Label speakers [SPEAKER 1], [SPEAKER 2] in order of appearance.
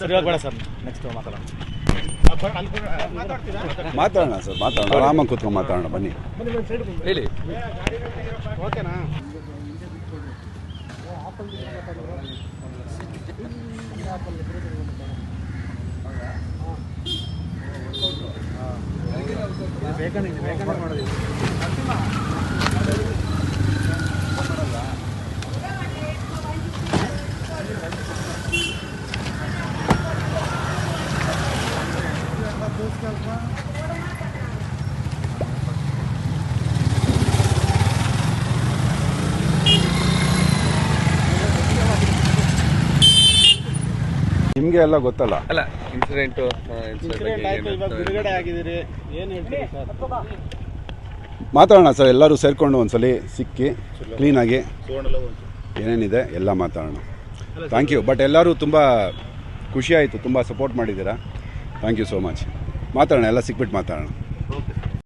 [SPEAKER 1] Sir ಇವಾಗ ಬೇಡ sir next ಮಾತಾಡೋಣ.
[SPEAKER 2] ಮಾತಾಡೋಣ ಸರ್ ಮಾತಾಡೋಣ. ಆರಾಮಾಗಿ ಕೂತ್ಕೊಂಡು ಮಾತಾಡೋಣ ಬನ್ನಿ.
[SPEAKER 3] ಹೇಳಿ.
[SPEAKER 1] ಓಕೆನಾ? ಬೇಕಂದ್ರೆ ಬೇಕಂದ್ರೆ ಮಾಡೋದು
[SPEAKER 2] ನಿಮಗೆ ಎಲ್ಲ ಗೊತ್ತಲ್ಲ?
[SPEAKER 3] ಅಲ್ಲ ಇನ್ಸಿಡೆಂಟು
[SPEAKER 1] ಬಿಡುಗಡೆ ಆಗಿದ್ದೀರಿ. ಏನು ಹೇಳ್ತೀರಿ ಸರ್?
[SPEAKER 2] ಮಾತಾಡೋಣ ಸರ್ ಎಲ್ಲರೂ ಸೇರಿಕೊಂಡು ಒಂದ್ಸಲಿ ಸಿಕ್ಕಿ ಕ್ಲೀನಾಗಿ ಏನೇನಿದೆ ಎಲ್ಲ ಮಾತಾಡೋಣ. ಥ್ಯಾಂಕ್ ಯು ಬಟ್ ಎಲ್ಲರೂ ತುಂಬ ಖುಷಿ ಆಯಿತು ತುಂಬ ಸಪೋರ್ಟ್ ಮಾಡಿದ್ದೀರಾ. ಥ್ಯಾಂಕ್ ಯು ಸೋ ಮಚ್ ಮಾತಾಡೋಣ ಎಲ್ಲ ಸಿಕ್ಬಿಟ್ಟು ಮಾತಾಡೋಣ.